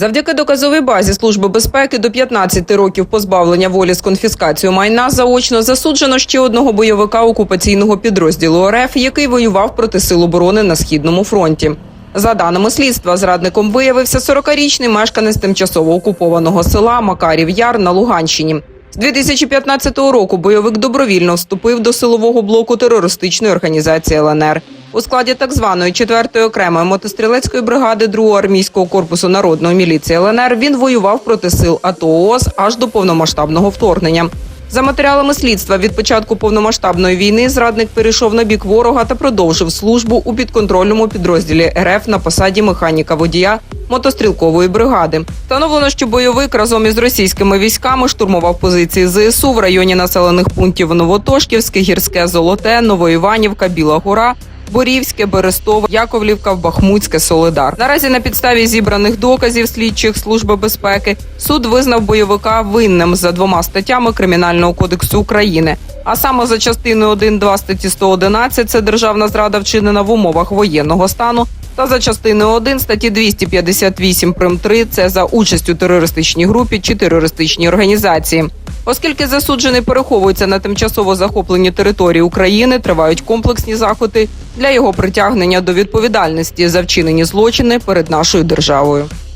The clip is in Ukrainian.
Завдяки доказовій базі Служби безпеки до 15 років позбавлення волі з конфіскацією майна заочно засуджено ще одного бойовика окупаційного підрозділу РФ, який воював проти сил оборони на східному фронті. За даними слідства, зрадником виявився 40-річний мешканець тимчасово окупованого села Макарів Яр на Луганщині. З 2015 року бойовик добровільно вступив до силового блоку терористичної організації ЛНР. У складі так званої 4-ї окремої мотострілецької бригади 2-го армійського корпусу народної міліції ЛНР він воював проти сил АТО ООС аж до повномасштабного вторгнення. За матеріалами слідства від початку повномасштабної війни зрадник перейшов на бік ворога та продовжив службу у підконтрольному підрозділі РФ на посаді механіка водія мотострілкової бригади. Встановлено, що бойовик разом із російськими військами штурмував позиції ЗСУ в районі населених пунктів Новотошківське, Гірське, Золоте, Новоіванівка, Біла Гора. Борівське, Берестове, Яковлівка, Бахмутське, Солидар. Наразі на підставі зібраних доказів слідчих служби безпеки суд визнав бойовика винним за двома статтями Кримінального кодексу України. А саме за частиною 1.2 статті 111 – це державна зрада вчинена в умовах воєнного стану. Та за частиною 1 статті 258 прим 3 – це за участь у терористичній групі чи терористичній організації. Оскільки засуджений переховується на тимчасово захопленій території України, тривають комплексні заходи для його притягнення до відповідальності за вчинені злочини перед нашою державою.